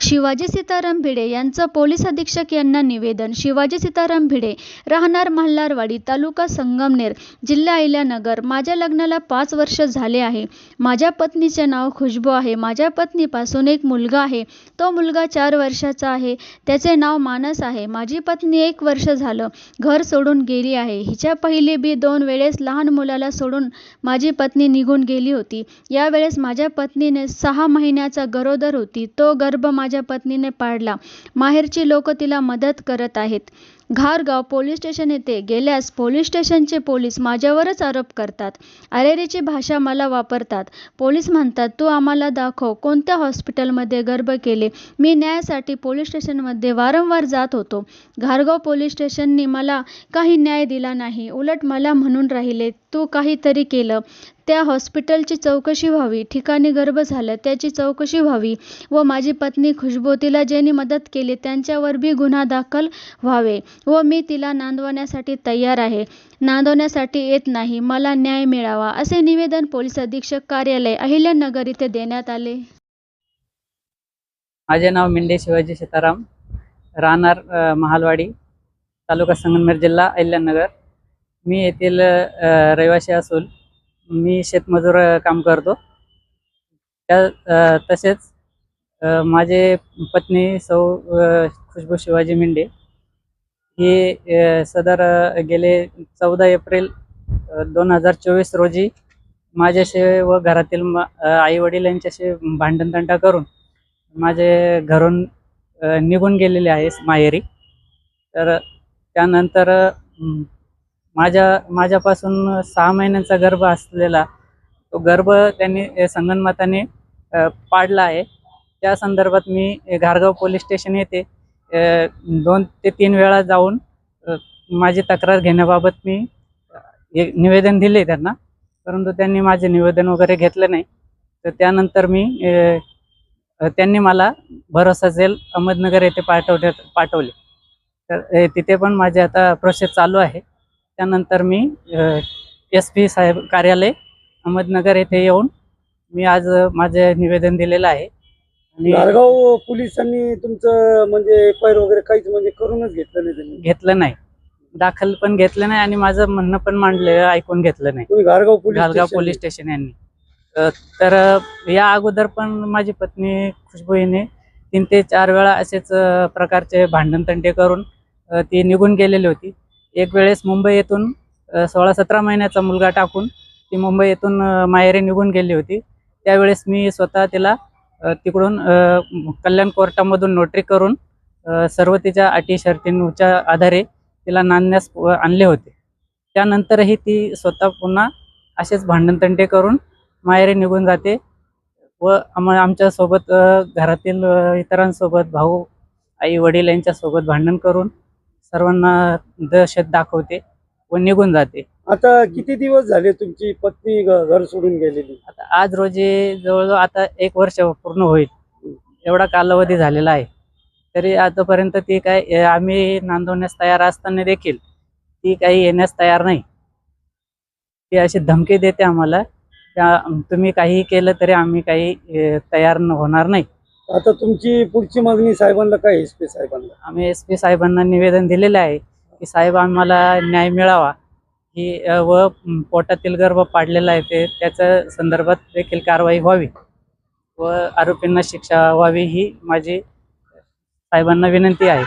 शिवाजी सीताराम भिडे यांचं पोलीस अधीक्षक यांना निवेदन. शिवाजी सीताराम भिडे राहणार मल्हारवाडी तालुका संगमनेर जिल्हा अहिल्यानगर. माझ्या लग्नाला पाच वर्ष झाले आहे. माझ्या पत्नीचे नाव खुशबू आहे. माझ्या पत्नीपासून एक मुलगा आहे. तो मुलगा चार वर्षाचा आहे. त्याचे नाव मानस आहे. माझी पत्नी एक वर्ष झालं घर सोडून गेली आहे. हिच्या पहिली बी दोन वेळेस लहान मुलाला सोडून माझी पत्नी निघून गेली होती. यावेळेस माझ्या पत्नीने सहा महिन्याचा गरोदर होती. तो गर्भ माझ्या माझ्या पत्नीने पाडला. माहेरची लोक तिला मदत करत आहेत. घारगाव पोलीस स्टेशन येथे गेल्यास पोलीस स्टेशनचे पोलीस माझ्यावरच आरोप करतात. अरेरेची भाषा मला वापरतात. पोलीस म्हणतात तू आम्हाला दाखव कोणत्या हॉस्पिटलमध्ये गर्भ केले? मी न्यायासाठी पोलीस स्टेशनमध्ये वारंवार जात होतो. घारगाव पोलीस स्टेशननी मला काही न्याय दिला नाही. उलट मला म्हणून राहिले तू काहीतरी केलं. त्या हॉस्पिटलची चौकशी व्हावी. ठिकाणी गर्भ झालं त्याची चौकशी व्हावी व माझी पत्नी खुशबू तिला ज्यांनी मदत केली त्यांच्यावर बी गुन्हा दाखल व्हावे. व मी तिला नांदवण्यासाठी तयार आहे. नांदवण्यासाठी येत नाही. मला न्याय मिळावा असे निवेदन पोलीस अधीक्षक कार्यालय अहिल्यानगर इथे देण्यात आले. माझे नाव मिंडे शिवाजी सीताराम. राहणार महालवाडी तालुका संगमनेर जिल्हा अहिल्यानगर. मी येथील रहिवासी असून मी शेतमजूर काम करतो. त्या तसेच माझे पत्नी सौ खुशबू शिवाजी मेंढे ही सदर गेले चौदा एप्रिल दोन हजार चोवीस रोजी माझ्याशी व घरातील आई वडिलांच्याशी भांडणतंटा करून माझे घरून निघून गेलेले आहे माहेरी. तर त्यानंतर माझ्या माझ्यापासून सहा महिन्यांचा गर्भ असलेला तो गर्भ त्यांनी संगणमाताने संगनमताने पाडला आहे. त्या संदर्भात मी घारगाव पोलीस स्टेशन येथे दोन ते तीन वेळा जाऊन माझी तक्रार घेण्याबाबत मी एक निवेदन दिले त्यांना. परंतु त्यांनी माझे निवेदन वगैरे घेतलं नाही. तर त्यानंतर मी त्यांनी मला भरोसा जेल अहमदनगर येथे पाठवण्यात पाठवले. तर तिथे पण माझे आता प्रोसेस चालू आहे. त्यानंतर मी एस पी साहेब कार्यालय अहमदनगर येथे येऊन मी आज माझे निवेदन दिलेलं आहे. नारगाव पोलिसांनी तुमचं म्हणजे आय वगैरे काहीच म्हणजे करूनच घेतलं नाही त्यांनी? घेतलं नाही. दाखल पण घेतलं नाही आणि माझं म्हणणं पण मांडलं ऐकून घेतलं नाही. घारगाव पोलीस घालगाव पोलीस स्टेशन यांनी. अ, तर अ, या अगोदर पण माझी पत्नी खुशबू हिने तीन ते चार वेळा असेच अ, प्रकारचे भांडणतंटे करून अ, ती निघून गेलेली होती. एक वेळेस मुंबई येथून अ, सोळा सतरा महिन्याचा मुलगा टाकून ती मुंबई येथून अ, माहेरी निघून गेली होती. त्यावेळेस मी स्वतः तिला तिकडून कल्याण कोर्टामधून नोटरी करून सर्व तिच्या अटी शर्तींच्या आधारे तिला नांदण्यास आणले होते. त्यानंतरही ती स्वतः पुन्हा असेच भांडणतंडे करून माहेरी निघून जाते व आम आमच्यासोबत घरातील इतरांसोबत भाऊ आई वडील यांच्यासोबत भांडण करून सर्वांना दहशत दाखवते. व निघून जाते. आता किती दिवस झाले तुमची पत्नी घ- घर सोडून गेलेली? आता आज रोजी जवळजवळ आता एक वर्ष पूर्ण होईल. एवढा कालावधी झालेला आहे. तरी आतापर्यंत ती काय आम्ही नांदवण्यास तयार असताना देखील ती काही येण्यास तयार नाही. ती अशी धमकी देते आम्हाला त्या तुम्ही काही केलं तरी आम्ही काही तयार न- होणार नाही. आता तुमची पुढची मागणी साहेबांना काय एस पी साहेबांना? आम्ही एस पी साहेबांना निवेदन दिलेलं आहे. की साहेब आम्हाला न्याय मिळावा. ही व पोटातील गर्भ पाडलेला आहे ते त्याच्या संदर्भात देखील कारवाई व्हावी व आरोपींना शिक्षा व्हावी ही माझी साहेबांना विनंती आहे.